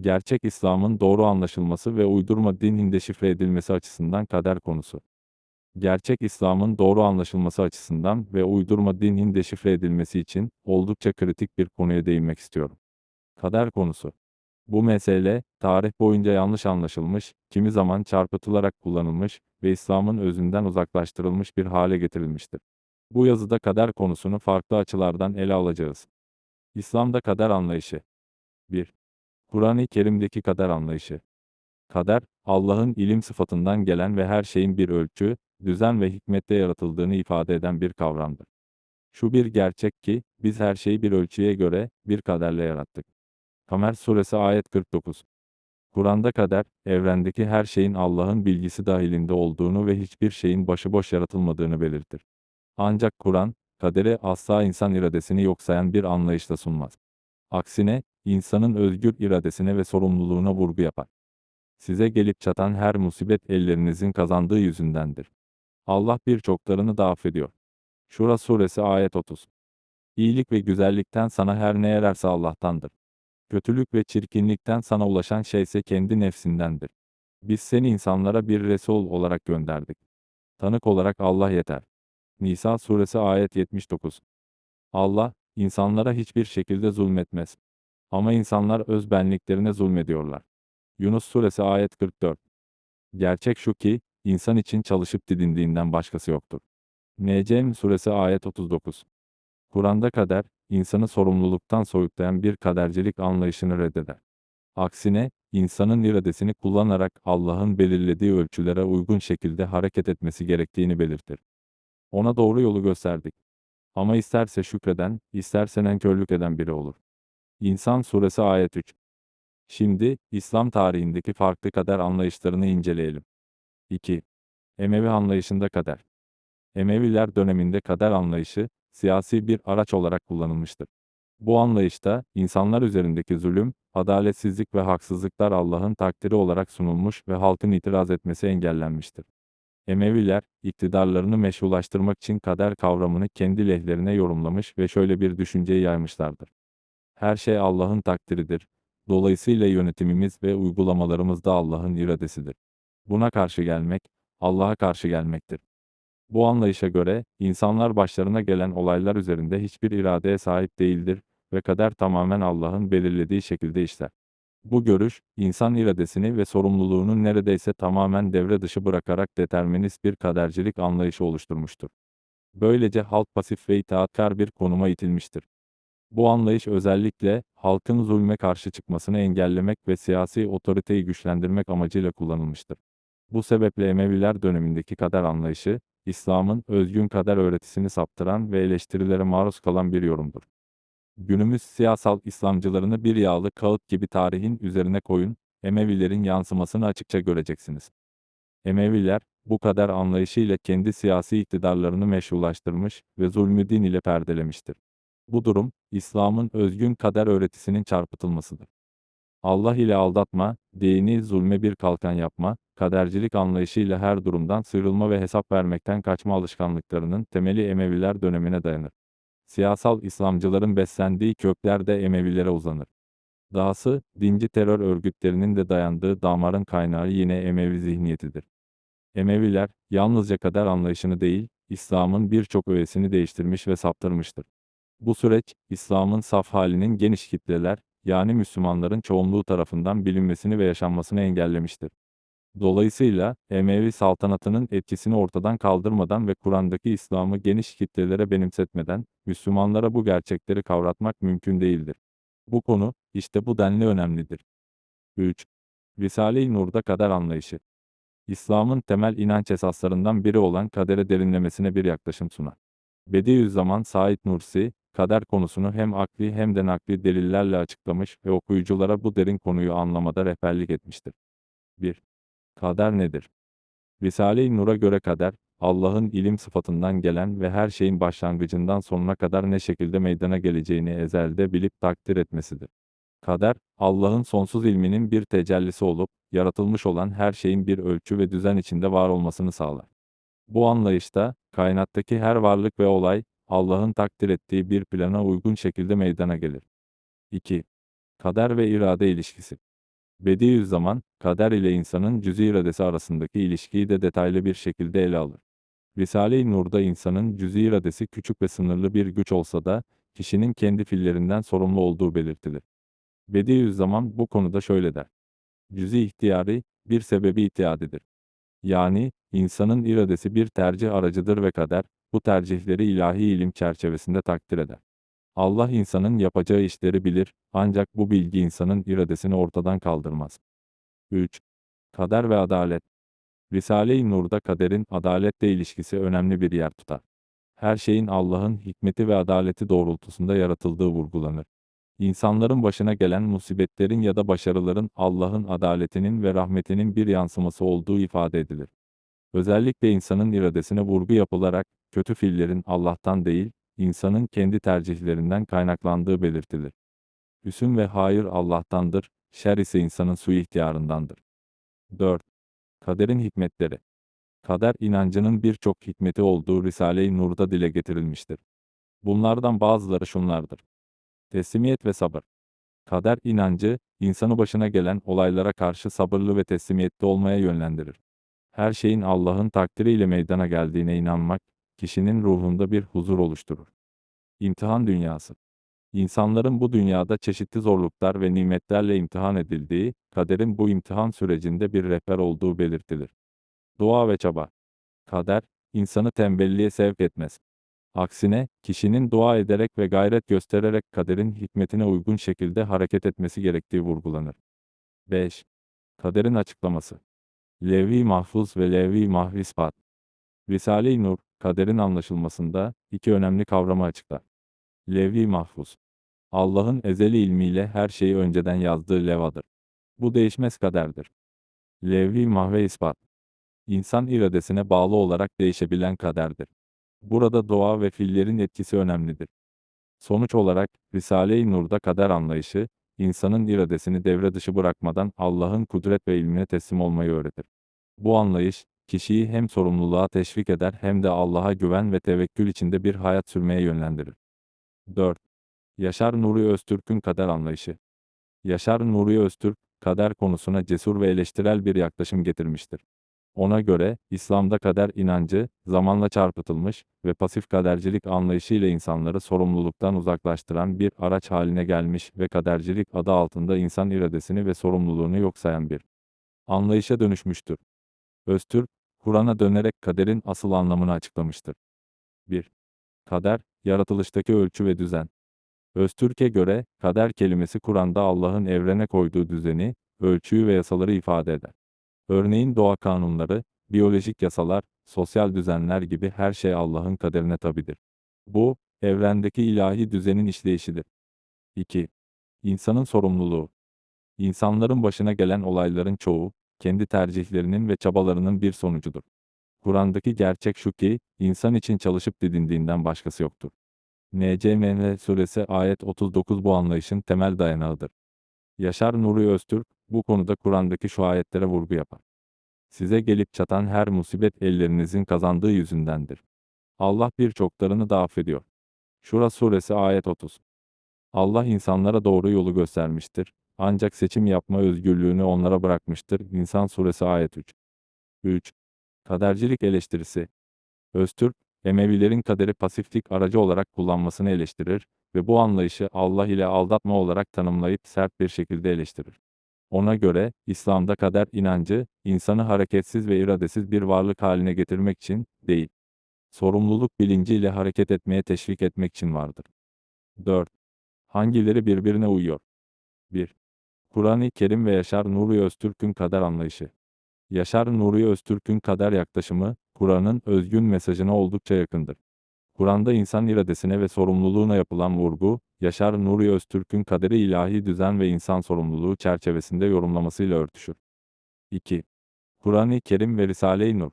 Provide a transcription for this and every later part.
Gerçek İslam'ın doğru anlaşılması ve uydurma din deşifre edilmesi açısından kader konusu. Gerçek İslam'ın doğru anlaşılması açısından ve uydurma dinin deşifre edilmesi için oldukça kritik bir konuya değinmek istiyorum. Kader konusu. Bu mesele, tarih boyunca yanlış anlaşılmış, kimi zaman çarpıtılarak kullanılmış ve İslam'ın özünden uzaklaştırılmış bir hale getirilmiştir. Bu yazıda kader konusunu farklı açılardan ele alacağız. İslam'da kader anlayışı 1. Kur'an-ı Kerim'deki kader anlayışı. Kader, Allah'ın ilim sıfatından gelen ve her şeyin bir ölçü, düzen ve hikmette yaratıldığını ifade eden bir kavramdır. Şu bir gerçek ki, biz her şeyi bir ölçüye göre, bir kaderle yarattık. Kamer Suresi Ayet 49 Kur'an'da kader, evrendeki her şeyin Allah'ın bilgisi dahilinde olduğunu ve hiçbir şeyin başıboş yaratılmadığını belirtir. Ancak Kur'an, kaderi asla insan iradesini yok sayan bir anlayışla sunmaz. Aksine, insanın özgür iradesine ve sorumluluğuna vurgu yapar. Size gelip çatan her musibet ellerinizin kazandığı yüzündendir. Allah birçoklarını da affediyor. Şura suresi ayet 30. İyilik ve güzellikten sana her ne yararsa Allah'tandır. Kötülük ve çirkinlikten sana ulaşan şeyse kendi nefsindendir. Biz seni insanlara bir Resul olarak gönderdik. Tanık olarak Allah yeter. Nisa suresi ayet 79. Allah, insanlara hiçbir şekilde zulmetmez. Ama insanlar öz benliklerine zulmediyorlar. Yunus suresi ayet 44. Gerçek şu ki, insan için çalışıp didindiğinden başkası yoktur. Necm suresi ayet 39. Kur'an'da kader, insanı sorumluluktan soyutlayan bir kadercilik anlayışını reddeder. Aksine, insanın iradesini kullanarak Allah'ın belirlediği ölçülere uygun şekilde hareket etmesi gerektiğini belirtir. Ona doğru yolu gösterdik. Ama isterse şükreden, isterse nankörlük eden biri olur. İnsan Suresi Ayet 3 Şimdi, İslam tarihindeki farklı kader anlayışlarını inceleyelim. 2. Emevi anlayışında kader. Emeviler döneminde kader anlayışı, siyasi bir araç olarak kullanılmıştır. Bu anlayışta, insanlar üzerindeki zulüm, adaletsizlik ve haksızlıklar Allah'ın takdiri olarak sunulmuş ve halkın itiraz etmesi engellenmiştir. Emeviler, iktidarlarını meşrulaştırmak için kader kavramını kendi lehlerine yorumlamış ve şöyle bir düşünceyi yaymışlardır. Her şey Allah'ın takdiridir. Dolayısıyla yönetimimiz ve uygulamalarımız da Allah'ın iradesidir. Buna karşı gelmek, Allah'a karşı gelmektir. Bu anlayışa göre, insanlar başlarına gelen olaylar üzerinde hiçbir iradeye sahip değildir ve kader tamamen Allah'ın belirlediği şekilde işler. Bu görüş, insan iradesini ve sorumluluğunu neredeyse tamamen devre dışı bırakarak determinist bir kadercilik anlayışı oluşturmuştur. Böylece halk pasif ve itaatkar bir konuma itilmiştir. Bu anlayış özellikle, halkın zulme karşı çıkmasını engellemek ve siyasi otoriteyi güçlendirmek amacıyla kullanılmıştır. Bu sebeple Emeviler dönemindeki kader anlayışı, İslam'ın özgün kader öğretisini saptıran ve eleştirilere maruz kalan bir yorumdur. Günümüz siyasal İslamcılarını bir yağlı kağıt gibi tarihin üzerine koyun, Emevilerin yansımasını açıkça göreceksiniz. Emeviler, bu kader anlayışıyla kendi siyasi iktidarlarını meşrulaştırmış ve zulmü din ile perdelemiştir. Bu durum, İslam'ın özgün kader öğretisinin çarpıtılmasıdır. Allah ile aldatma, dini zulme bir kalkan yapma, kadercilik anlayışıyla her durumdan sıyrılma ve hesap vermekten kaçma alışkanlıklarının temeli Emeviler dönemine dayanır. Siyasal İslamcıların beslendiği kökler de Emevilere uzanır. Dahası, dinci terör örgütlerinin de dayandığı damarın kaynağı yine Emevi zihniyetidir. Emeviler, yalnızca kader anlayışını değil, İslam'ın birçok öğesini değiştirmiş ve saptırmıştır. Bu süreç, İslam'ın saf halinin geniş kitleler, yani Müslümanların çoğunluğu tarafından bilinmesini ve yaşanmasını engellemiştir. Dolayısıyla, Emevi saltanatının etkisini ortadan kaldırmadan ve Kur'an'daki İslam'ı geniş kitlelere benimsetmeden, Müslümanlara bu gerçekleri kavratmak mümkün değildir. Bu konu, işte bu denli önemlidir. 3. Risale-i Nur'da kader anlayışı. İslam'ın temel inanç esaslarından biri olan kadere derinlemesine bir yaklaşım sunar. Bediüzzaman Said Nursi, kader konusunu hem akli hem de nakli delillerle açıklamış ve okuyuculara bu derin konuyu anlamada rehberlik etmiştir. 1. Kader nedir? Risale-i Nur'a göre kader, Allah'ın ilim sıfatından gelen ve her şeyin başlangıcından sonuna kadar ne şekilde meydana geleceğini ezelde bilip takdir etmesidir. Kader, Allah'ın sonsuz ilminin bir tecellisi olup, yaratılmış olan her şeyin bir ölçü ve düzen içinde var olmasını sağlar. Bu anlayışta, kainattaki her varlık ve olay, Allah'ın takdir ettiği bir plana uygun şekilde meydana gelir. 2. Kader ve irade ilişkisi. Bediüzzaman, kader ile insanın cüz'i iradesi arasındaki ilişkiyi de detaylı bir şekilde ele alır. Risale-i Nur'da insanın cüz'i iradesi küçük ve sınırlı bir güç olsa da, kişinin kendi fiillerinden sorumlu olduğu belirtilir. Bediüzzaman bu konuda şöyle der. Cüz'i ihtiyari, bir sebebi ihtiyadidir. Yani, insanın iradesi bir tercih aracıdır ve kader, bu tercihleri ilahi ilim çerçevesinde takdir eder. Allah insanın yapacağı işleri bilir, ancak bu bilgi insanın iradesini ortadan kaldırmaz. 3. Kader ve Adalet Risale-i Nur'da kaderin adaletle ilişkisi önemli bir yer tutar. Her şeyin Allah'ın hikmeti ve adaleti doğrultusunda yaratıldığı vurgulanır. İnsanların başına gelen musibetlerin ya da başarıların Allah'ın adaletinin ve rahmetinin bir yansıması olduğu ifade edilir. Özellikle insanın iradesine vurgu yapılarak, kötü fiillerin Allah'tan değil, insanın kendi tercihlerinden kaynaklandığı belirtilir. Hüsün ve hayır Allah'tandır, şer ise insanın suyu ihtiyarındandır. 4. Kaderin hikmetleri Kader inancının birçok hikmeti olduğu Risale-i Nur'da dile getirilmiştir. Bunlardan bazıları şunlardır. Teslimiyet ve sabır. Kader inancı, insanı başına gelen olaylara karşı sabırlı ve teslimiyetli olmaya yönlendirir. Her şeyin Allah'ın takdiriyle meydana geldiğine inanmak, kişinin ruhunda bir huzur oluşturur. İmtihan dünyası. İnsanların bu dünyada çeşitli zorluklar ve nimetlerle imtihan edildiği, kaderin bu imtihan sürecinde bir rehber olduğu belirtilir. Dua ve çaba. Kader, insanı tembelliğe sevk etmez. Aksine, kişinin dua ederek ve gayret göstererek kaderin hikmetine uygun şekilde hareket etmesi gerektiği vurgulanır. 5. Kaderin açıklaması. Levh-i Mahfuz ve Levh-i Mahvispat. Risale-i Nur, kaderin anlaşılmasında iki önemli kavramı açıklar. Levh-i Mahfuz. Allah'ın ezeli ilmiyle her şeyi önceden yazdığı levadır. Bu değişmez kaderdir. Levh-i Mahve ispat. İnsan iradesine bağlı olarak değişebilen kaderdir. Burada doğa ve fiillerin etkisi önemlidir. Sonuç olarak, Risale-i Nur'da kader anlayışı, insanın iradesini devre dışı bırakmadan Allah'ın kudret ve ilmine teslim olmayı öğretir. Bu anlayış, kişiyi hem sorumluluğa teşvik eder hem de Allah'a güven ve tevekkül içinde bir hayat sürmeye yönlendirir. 4. Yaşar Nuri Öztürk'ün kader anlayışı. Yaşar Nuri Öztürk, kader konusuna cesur ve eleştirel bir yaklaşım getirmiştir. Ona göre, İslam'da kader inancı, zamanla çarpıtılmış ve pasif kadercilik anlayışıyla insanları sorumluluktan uzaklaştıran bir araç haline gelmiş ve kadercilik adı altında insan iradesini ve sorumluluğunu yok sayan bir anlayışa dönüşmüştür. Öztürk, Kur'an'a dönerek kaderin asıl anlamını açıklamıştır. 1. Kader, yaratılıştaki ölçü ve düzen. Öztürk'e göre, kader kelimesi Kur'an'da Allah'ın evrene koyduğu düzeni, ölçüyü ve yasaları ifade eder. Örneğin doğa kanunları, biyolojik yasalar, sosyal düzenler gibi her şey Allah'ın kaderine tabidir. Bu, evrendeki ilahi düzenin işleyişidir. 2. İnsanın sorumluluğu. İnsanların başına gelen olayların çoğu, kendi tercihlerinin ve çabalarının bir sonucudur. Kur'an'daki gerçek şu ki, insan için çalışıp didindiğinden başkası yoktur. NCMN suresi ayet 39 bu anlayışın temel dayanağıdır. Yaşar Nuri Öztürk, bu konuda Kur'an'daki şu ayetlere vurgu yapar. Size gelip çatan her musibet ellerinizin kazandığı yüzündendir. Allah birçoklarını da affediyor. Şura suresi ayet 30. Allah insanlara doğru yolu göstermiştir. Ancak seçim yapma özgürlüğünü onlara bırakmıştır. İnsan suresi ayet 3. 3. Kadercilik eleştirisi. Öztürk, Emevilerin kaderi pasiflik aracı olarak kullanmasını eleştirir ve bu anlayışı Allah ile aldatma olarak tanımlayıp sert bir şekilde eleştirir. Ona göre, İslam'da kader inancı, insanı hareketsiz ve iradesiz bir varlık haline getirmek için, değil, sorumluluk bilinciyle hareket etmeye teşvik etmek için vardır. 4. Hangileri birbirine uyuyor? 1. Kur'an-ı Kerim ve Yaşar Nuri Öztürk'ün kader anlayışı. Yaşar Nuri Öztürk'ün kader yaklaşımı, Kur'an'ın özgün mesajına oldukça yakındır. Kur'an'da insan iradesine ve sorumluluğuna yapılan vurgu, Yaşar Nuri Öztürk'ün kaderi ilahi düzen ve insan sorumluluğu çerçevesinde yorumlamasıyla örtüşür. 2. Kur'an-ı Kerim ve Risale-i Nur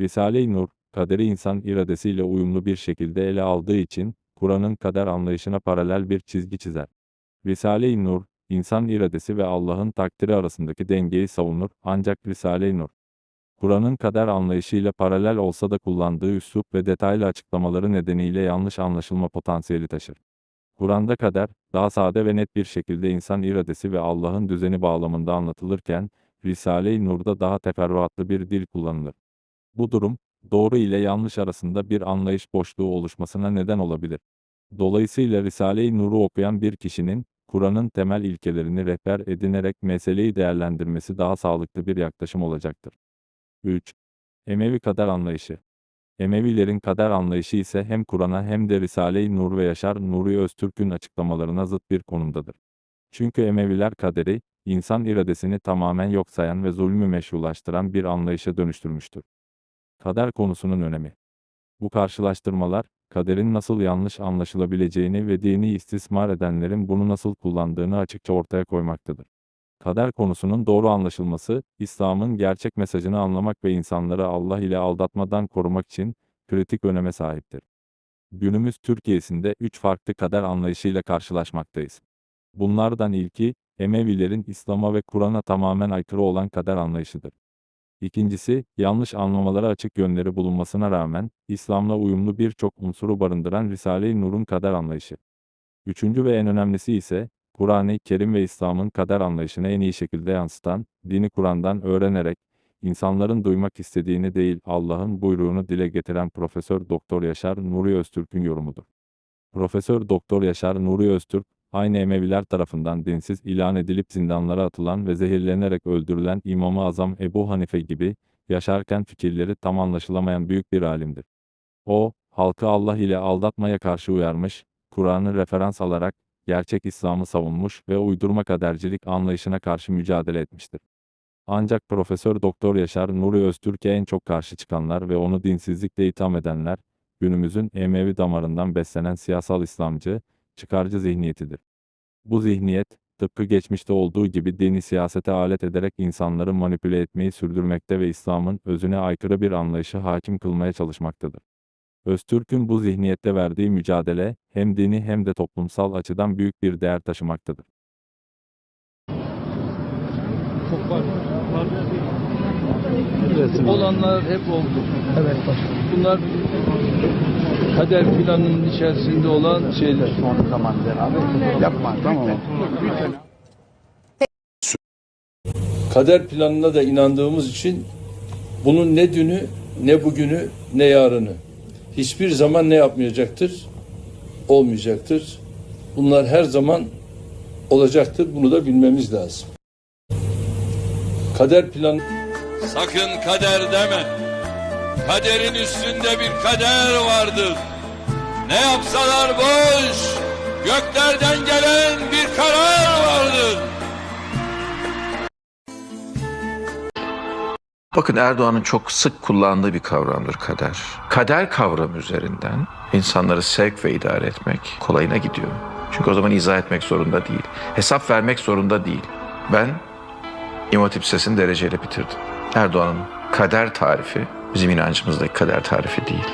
Risale-i Nur, kaderi insan iradesiyle uyumlu bir şekilde ele aldığı için, Kur'an'ın kader anlayışına paralel bir çizgi çizer. Risale-i Nur, insan iradesi ve Allah'ın takdiri arasındaki dengeyi savunur ancak Risale-i Nur, Kur'an'ın kader anlayışıyla paralel olsa da kullandığı üslup ve detaylı açıklamaları nedeniyle yanlış anlaşılma potansiyeli taşır. Kur'an'da kader, daha sade ve net bir şekilde insan iradesi ve Allah'ın düzeni bağlamında anlatılırken, Risale-i Nur'da daha teferruatlı bir dil kullanılır. Bu durum, doğru ile yanlış arasında bir anlayış boşluğu oluşmasına neden olabilir. Dolayısıyla Risale-i Nur'u okuyan bir kişinin, Kur'an'ın temel ilkelerini rehber edinerek meseleyi değerlendirmesi daha sağlıklı bir yaklaşım olacaktır. 3. Emevi kader anlayışı Emevilerin kader anlayışı ise hem Kur'an'a hem de Risale-i Nur ve Yaşar Nuri Öztürk'ün açıklamalarına zıt bir konumdadır. Çünkü Emeviler kaderi, insan iradesini tamamen yok sayan ve zulmü meşrulaştıran bir anlayışa dönüştürmüştür. Kader konusunun önemi Bu karşılaştırmalar, kaderin nasıl yanlış anlaşılabileceğini ve dini istismar edenlerin bunu nasıl kullandığını açıkça ortaya koymaktadır. Kader konusunun doğru anlaşılması, İslam'ın gerçek mesajını anlamak ve insanları Allah ile aldatmadan korumak için kritik öneme sahiptir. Günümüz Türkiye'sinde üç farklı kader anlayışıyla karşılaşmaktayız. Bunlardan ilki, Emevilerin İslam'a ve Kur'an'a tamamen aykırı olan kader anlayışıdır. İkincisi, yanlış anlamalara açık yönleri bulunmasına rağmen, İslam'la uyumlu birçok unsuru barındıran Risale-i Nur'un kader anlayışı. Üçüncü ve en önemlisi ise, Kur'an-ı Kerim ve İslam'ın kader anlayışını en iyi şekilde yansıtan, dini Kur'an'dan öğrenerek, insanların duymak istediğini değil Allah'ın buyruğunu dile getiren Profesör Doktor Yaşar Nuri Öztürk'ün yorumudur. Profesör Doktor Yaşar Nuri Öztürk, aynı Emeviler tarafından dinsiz ilan edilip zindanlara atılan ve zehirlenerek öldürülen İmam-ı Azam Ebu Hanife gibi, yaşarken fikirleri tam anlaşılamayan büyük bir alimdir. O, halkı Allah ile aldatmaya karşı uyarmış, Kur'an'ı referans alarak, gerçek İslam'ı savunmuş ve uydurma kadercilik anlayışına karşı mücadele etmiştir. Ancak Profesör Doktor Yaşar Nuri Öztürk'e en çok karşı çıkanlar ve onu dinsizlikle itham edenler, günümüzün Emevi damarından beslenen siyasal İslamcı, çıkarcı zihniyetidir. Bu zihniyet, tıpkı geçmişte olduğu gibi dini siyasete alet ederek insanları manipüle etmeyi sürdürmekte ve İslam'ın özüne aykırı bir anlayışı hakim kılmaya çalışmaktadır. Öztürk'ün bu zihniyette verdiği mücadele, hem dini hem de toplumsal açıdan büyük bir değer taşımaktadır. Çok var. var. Resim. Olanlar hep oldu. Evet başkanım. Bunlar kader planının içerisinde olan şeyler. Son zaman abi. Yapma tamam mı? Kader planına da inandığımız için bunun ne dünü, ne bugünü, ne yarını hiçbir zaman ne yapmayacaktır? Olmayacaktır. Bunlar her zaman olacaktır. Bunu da bilmemiz lazım. Kader planı Sakın kader deme. Kaderin üstünde bir kader vardır. Ne yapsalar boş. Göklerden gelen bir karar vardır. Bakın Erdoğan'ın çok sık kullandığı bir kavramdır kader. Kader kavramı üzerinden insanları sevk ve idare etmek kolayına gidiyor. Çünkü o zaman izah etmek zorunda değil. Hesap vermek zorunda değil. Ben İmam Hatip Lisesi'ni dereceyle bitirdim. Erdoğan'ın kader tarifi bizim inancımızdaki kader tarifi değil.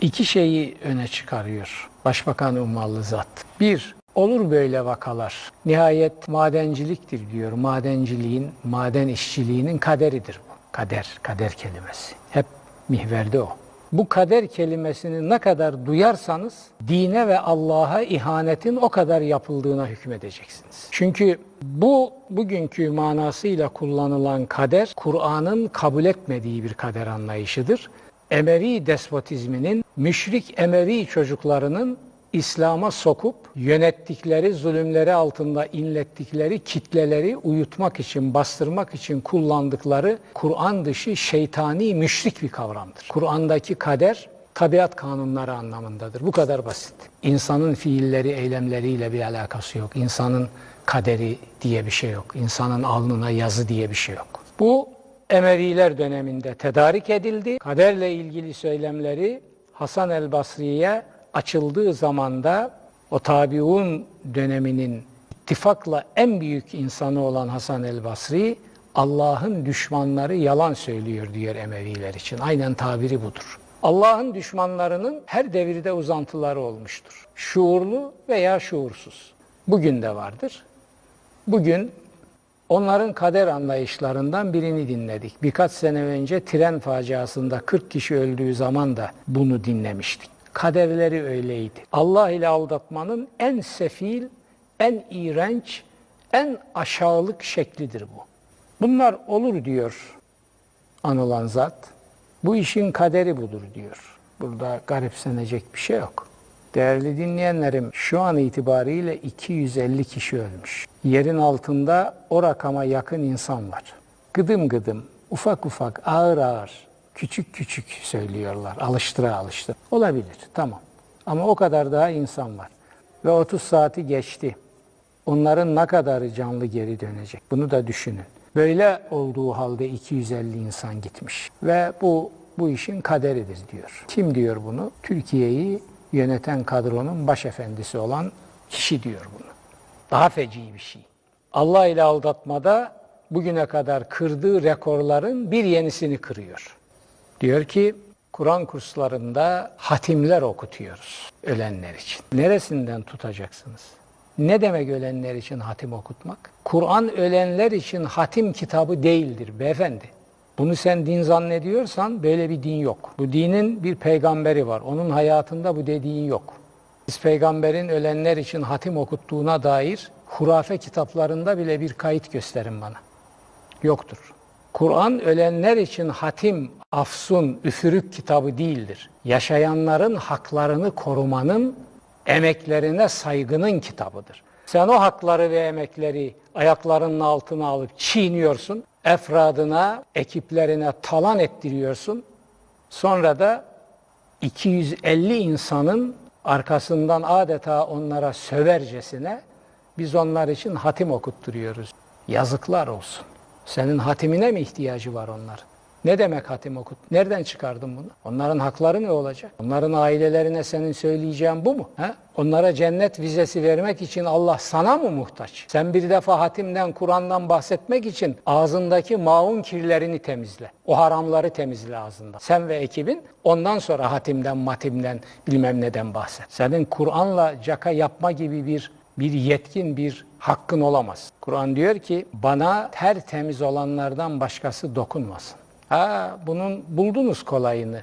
iki şeyi öne çıkarıyor Başbakan Ummalı Zat. Bir, olur böyle vakalar. Nihayet madenciliktir diyor. Madenciliğin, maden işçiliğinin kaderidir bu. Kader, kader kelimesi. Hep mihverde o. Bu kader kelimesini ne kadar duyarsanız dine ve Allah'a ihanetin o kadar yapıldığına hükmedeceksiniz. Çünkü bu bugünkü manasıyla kullanılan kader Kur'an'ın kabul etmediği bir kader anlayışıdır. Emevi despotizminin müşrik Emevi çocuklarının İslam'a sokup yönettikleri zulümleri altında inlettikleri kitleleri uyutmak için, bastırmak için kullandıkları Kur'an dışı şeytani müşrik bir kavramdır. Kur'an'daki kader tabiat kanunları anlamındadır. Bu kadar basit. İnsanın fiilleri, eylemleriyle bir alakası yok. İnsanın kaderi diye bir şey yok. İnsanın alnına yazı diye bir şey yok. Bu Emeviler döneminde tedarik edildi. Kaderle ilgili söylemleri Hasan el Basri'ye açıldığı zamanda o tabiun döneminin ittifakla en büyük insanı olan Hasan el Basri Allah'ın düşmanları yalan söylüyor diyor Emeviler için. Aynen tabiri budur. Allah'ın düşmanlarının her devirde uzantıları olmuştur. Şuurlu veya şuursuz. Bugün de vardır. Bugün Onların kader anlayışlarından birini dinledik. Birkaç sene önce tren faciasında 40 kişi öldüğü zaman da bunu dinlemiştik. Kaderleri öyleydi. Allah ile aldatmanın en sefil, en iğrenç, en aşağılık şeklidir bu. Bunlar olur diyor anılan zat. Bu işin kaderi budur diyor. Burada garipsenecek bir şey yok. Değerli dinleyenlerim, şu an itibariyle 250 kişi ölmüş. Yerin altında o rakama yakın insan var. Gıdım gıdım, ufak ufak, ağır ağır, küçük küçük söylüyorlar. Alıştıra alıştıra. Olabilir, tamam. Ama o kadar daha insan var. Ve 30 saati geçti. Onların ne kadarı canlı geri dönecek? Bunu da düşünün. Böyle olduğu halde 250 insan gitmiş. Ve bu bu işin kaderidir diyor. Kim diyor bunu? Türkiye'yi yöneten kadronun başefendisi olan kişi diyor bunu. Daha feci bir şey. Allah ile aldatmada bugüne kadar kırdığı rekorların bir yenisini kırıyor. Diyor ki Kur'an kurslarında hatimler okutuyoruz ölenler için. Neresinden tutacaksınız? Ne demek ölenler için hatim okutmak? Kur'an ölenler için hatim kitabı değildir beyefendi. Bunu sen din zannediyorsan böyle bir din yok. Bu dinin bir peygamberi var. Onun hayatında bu dediğin yok. Biz peygamberin ölenler için hatim okuttuğuna dair hurafe kitaplarında bile bir kayıt gösterin bana. Yoktur. Kur'an ölenler için hatim, afsun, üfürük kitabı değildir. Yaşayanların haklarını korumanın, emeklerine saygının kitabıdır. Sen o hakları ve emekleri ayaklarının altına alıp çiğniyorsun, efradına, ekiplerine talan ettiriyorsun. Sonra da 250 insanın arkasından adeta onlara sövercesine biz onlar için hatim okutturuyoruz. Yazıklar olsun. Senin hatimine mi ihtiyacı var onlar? Ne demek hatim okut? Nereden çıkardın bunu? Onların hakları ne olacak? Onların ailelerine senin söyleyeceğin bu mu? He? Onlara cennet vizesi vermek için Allah sana mı muhtaç? Sen bir defa hatimden, Kur'an'dan bahsetmek için ağzındaki maun kirlerini temizle. O haramları temizle ağzında. Sen ve ekibin ondan sonra hatimden, matimden, bilmem neden bahset. Senin Kur'an'la caka yapma gibi bir bir yetkin, bir hakkın olamaz. Kur'an diyor ki bana tertemiz olanlardan başkası dokunmasın. Ha, bunun buldunuz kolayını.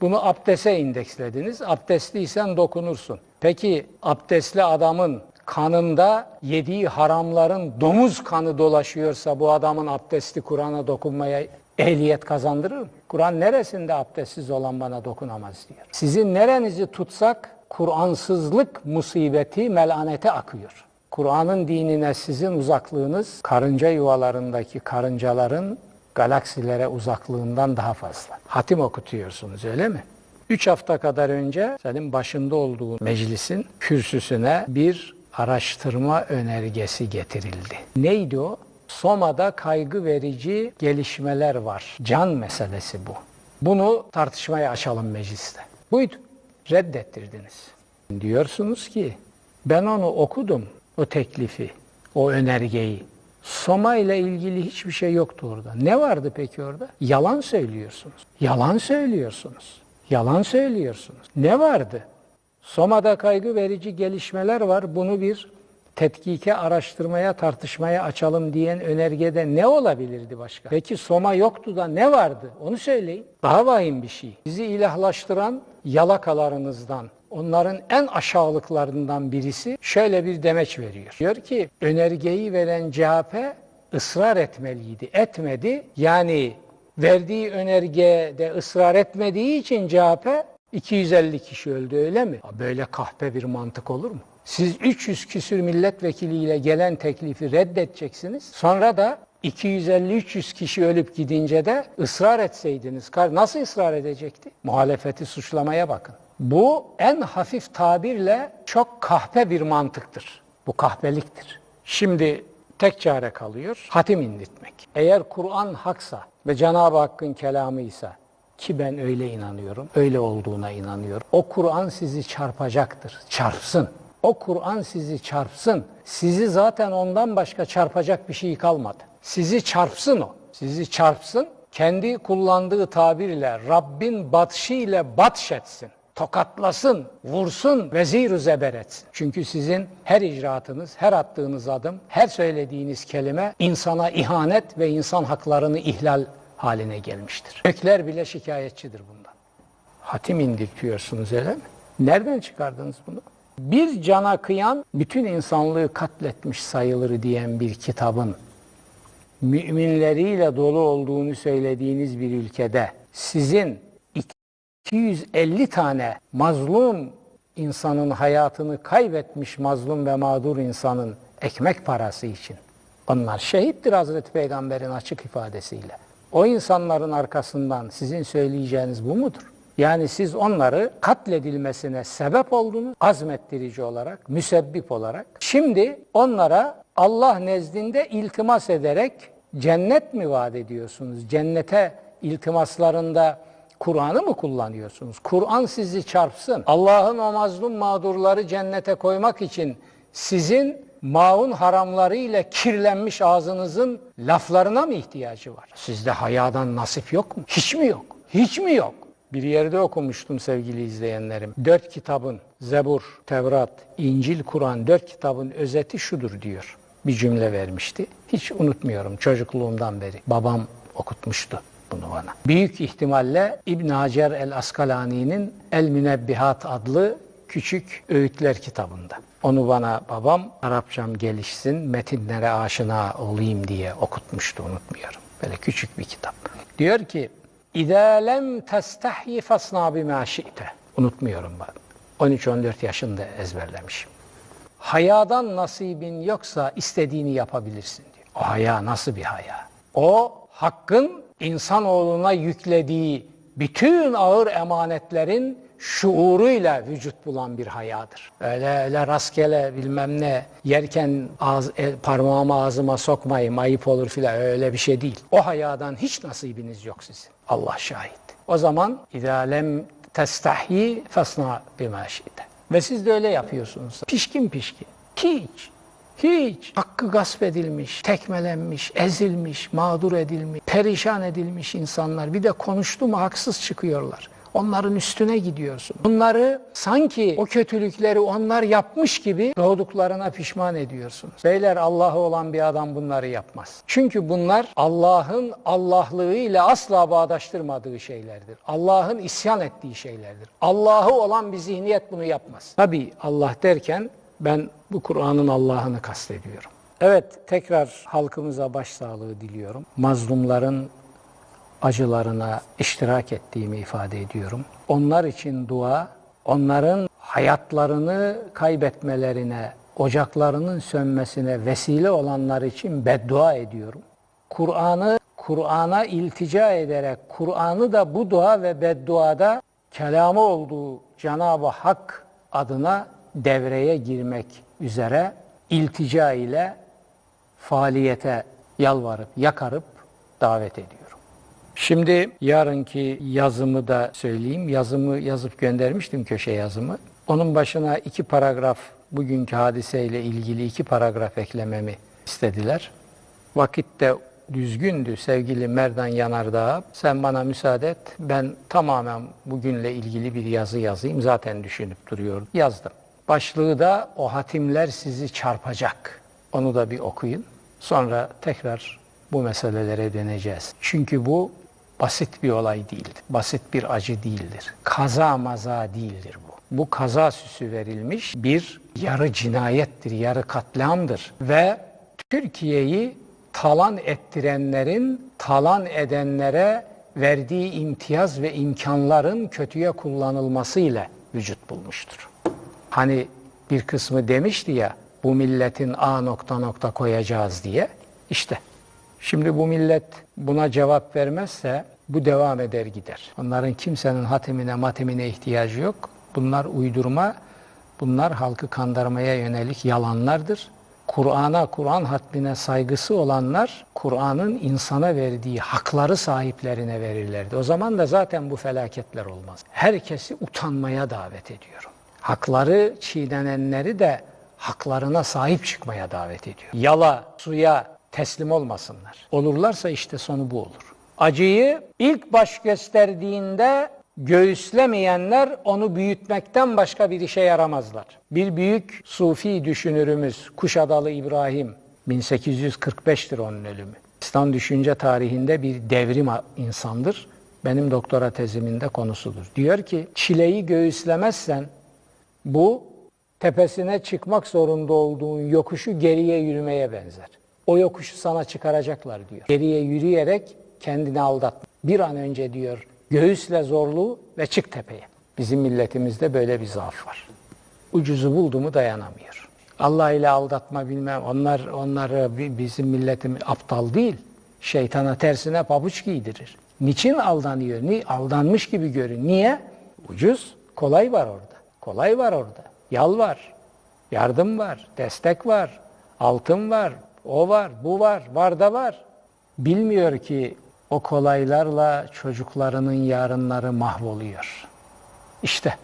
Bunu abdese indekslediniz. Abdestliysen dokunursun. Peki abdestli adamın kanında yediği haramların domuz kanı dolaşıyorsa bu adamın abdesti Kur'an'a dokunmaya ehliyet kazandırır mı? Kur'an neresinde abdestsiz olan bana dokunamaz diyor. Sizin nerenizi tutsak Kur'ansızlık musibeti melanete akıyor. Kur'an'ın dinine sizin uzaklığınız karınca yuvalarındaki karıncaların galaksilere uzaklığından daha fazla. Hatim okutuyorsunuz öyle mi? Üç hafta kadar önce senin başında olduğun meclisin kürsüsüne bir araştırma önergesi getirildi. Neydi o? Soma'da kaygı verici gelişmeler var. Can meselesi bu. Bunu tartışmaya açalım mecliste. Buydu. Reddettirdiniz. Diyorsunuz ki ben onu okudum o teklifi, o önergeyi. Soma ile ilgili hiçbir şey yoktu orada. Ne vardı peki orada? Yalan söylüyorsunuz. Yalan söylüyorsunuz. Yalan söylüyorsunuz. Ne vardı? Soma'da kaygı verici gelişmeler var. Bunu bir tetkike, araştırmaya, tartışmaya açalım diyen önergede ne olabilirdi başka? Peki Soma yoktu da ne vardı? Onu söyleyin. Daha vahim bir şey. Bizi ilahlaştıran yalakalarınızdan, onların en aşağılıklarından birisi şöyle bir demeç veriyor. Diyor ki önergeyi veren CHP ısrar etmeliydi. Etmedi. Yani verdiği önergede ısrar etmediği için CHP 250 kişi öldü öyle mi? Böyle kahpe bir mantık olur mu? Siz 300 küsür milletvekiliyle gelen teklifi reddedeceksiniz. Sonra da 250-300 kişi ölüp gidince de ısrar etseydiniz, nasıl ısrar edecekti? Muhalefeti suçlamaya bakın. Bu en hafif tabirle çok kahpe bir mantıktır. Bu kahpeliktir. Şimdi tek çare kalıyor, hatim indirtmek. Eğer Kur'an haksa ve Cenab-ı Hakk'ın kelamıysa ki ben öyle inanıyorum, öyle olduğuna inanıyorum. O Kur'an sizi çarpacaktır, çarpsın. O Kur'an sizi çarpsın. Sizi zaten ondan başka çarpacak bir şey kalmadı. Sizi çarpsın o. Sizi çarpsın. Kendi kullandığı tabirle Rabbin batşiyle batşetsin. Tokatlasın, vursun, vezir zeber etsin. Çünkü sizin her icraatınız, her attığınız adım, her söylediğiniz kelime insana ihanet ve insan haklarını ihlal haline gelmiştir. Gökler bile şikayetçidir bundan. Hatim indirtiyorsunuz öyle mi? Nereden çıkardınız bunu? Bir cana kıyan bütün insanlığı katletmiş sayılır diyen bir kitabın müminleriyle dolu olduğunu söylediğiniz bir ülkede sizin 250 tane mazlum insanın hayatını kaybetmiş mazlum ve mağdur insanın ekmek parası için. Onlar şehittir Hazreti Peygamber'in açık ifadesiyle. O insanların arkasından sizin söyleyeceğiniz bu mudur? Yani siz onları katledilmesine sebep oldunuz, azmettirici olarak, müsebbip olarak. Şimdi onlara Allah nezdinde iltimas ederek cennet mi vaat ediyorsunuz? Cennete iltimaslarında Kur'an'ı mı kullanıyorsunuz? Kur'an sizi çarpsın. Allah'ın o mazlum mağdurları cennete koymak için sizin maun haramları ile kirlenmiş ağzınızın laflarına mı ihtiyacı var? Sizde hayadan nasip yok mu? Hiç mi yok? Hiç mi yok? Bir yerde okumuştum sevgili izleyenlerim. Dört kitabın Zebur, Tevrat, İncil, Kur'an dört kitabın özeti şudur diyor. Bir cümle vermişti. Hiç unutmuyorum çocukluğumdan beri. Babam okutmuştu bunu bana. Büyük ihtimalle İbn Hacer el Askalani'nin El Münebbihat adlı küçük öğütler kitabında. Onu bana babam Arapçam gelişsin, metinlere aşina olayım diye okutmuştu unutmuyorum. Böyle küçük bir kitap. Diyor ki İzâ lem testahyi fasna bimâ şi'te. Unutmuyorum ben. 13-14 yaşında ezberlemişim. Hayadan nasibin yoksa istediğini yapabilirsin diyor. O haya nasıl bir haya? O hakkın insanoğluna yüklediği bütün ağır emanetlerin şuuruyla vücut bulan bir hayadır. Öyle öyle rastgele bilmem ne yerken ağız, e, parmağımı ağzıma sokmayayım ayıp olur filan öyle bir şey değil. O hayadan hiç nasibiniz yok sizin. Allah şahit. O zaman idalem testahyi fasna bima şite. Ve siz de öyle yapıyorsunuz. Pişkin pişkin. Hiç. Hiç. Hakkı gasp edilmiş, tekmelenmiş, ezilmiş, mağdur edilmiş, perişan edilmiş insanlar. Bir de konuştu mu haksız çıkıyorlar. Onların üstüne gidiyorsun. Bunları sanki o kötülükleri onlar yapmış gibi doğduklarına pişman ediyorsunuz. Beyler Allah'ı olan bir adam bunları yapmaz. Çünkü bunlar Allah'ın Allahlığıyla asla bağdaştırmadığı şeylerdir. Allah'ın isyan ettiği şeylerdir. Allah'ı olan bir zihniyet bunu yapmaz. Tabi Allah derken ben bu Kur'an'ın Allah'ını kastediyorum. Evet tekrar halkımıza başsağlığı diliyorum. Mazlumların acılarına iştirak ettiğimi ifade ediyorum. Onlar için dua, onların hayatlarını kaybetmelerine, ocaklarının sönmesine vesile olanlar için beddua ediyorum. Kur'an'ı Kur'an'a iltica ederek Kur'an'ı da bu dua ve bedduada kelamı olduğu Cenab-ı Hak adına devreye girmek üzere iltica ile faaliyete yalvarıp yakarıp davet ediyorum. Şimdi yarınki yazımı da söyleyeyim. Yazımı yazıp göndermiştim köşe yazımı. Onun başına iki paragraf bugünkü hadiseyle ilgili iki paragraf eklememi istediler. Vakit de düzgündü sevgili Merdan Yanardağ. Sen bana müsaade et. Ben tamamen bugünle ilgili bir yazı yazayım. Zaten düşünüp duruyordum. Yazdım. Başlığı da o hatimler sizi çarpacak. Onu da bir okuyun. Sonra tekrar bu meselelere döneceğiz. Çünkü bu basit bir olay değildir. Basit bir acı değildir. Kaza maza değildir bu. Bu kaza süsü verilmiş bir yarı cinayettir, yarı katliamdır. Ve Türkiye'yi talan ettirenlerin talan edenlere verdiği imtiyaz ve imkanların kötüye kullanılması ile vücut bulmuştur. Hani bir kısmı demişti ya bu milletin A nokta nokta koyacağız diye. İşte şimdi bu millet buna cevap vermezse bu devam eder gider. Onların kimsenin hatimine matemine ihtiyacı yok. Bunlar uydurma, bunlar halkı kandırmaya yönelik yalanlardır. Kur'an'a, Kur'an hatmine saygısı olanlar Kur'an'ın insana verdiği hakları sahiplerine verirlerdi. O zaman da zaten bu felaketler olmaz. Herkesi utanmaya davet ediyorum. Hakları çiğnenenleri de haklarına sahip çıkmaya davet ediyor. Yala, suya teslim olmasınlar. Olurlarsa işte sonu bu olur. Acıyı ilk baş gösterdiğinde göğüslemeyenler onu büyütmekten başka bir işe yaramazlar. Bir büyük sufi düşünürümüz Kuşadalı İbrahim 1845'tir onun ölümü. İslam düşünce tarihinde bir devrim insandır. Benim doktora tezimin de konusudur. Diyor ki çileyi göğüslemezsen Bu tepesine çıkmak zorunda olduğun yokuşu geriye yürümeye benzer. O yokuşu sana çıkaracaklar diyor. Geriye yürüyerek kendini aldatma. Bir an önce diyor göğüsle zorluğu ve çık tepeye. Bizim milletimizde böyle bir zaaf var. Ucuzu buldu mu dayanamıyor. Allah ile aldatma bilmem onlar onlar bi- bizim milletim aptal değil. Şeytana tersine pabuç giydirir. Niçin aldanıyor? Ni aldanmış gibi görün. Niye? Ucuz, kolay var orada. Kolay var orada. Yal var. Yardım var, destek var, altın var, o var, bu var, var da var. Bilmiyor ki o kolaylarla çocuklarının yarınları mahvoluyor. İşte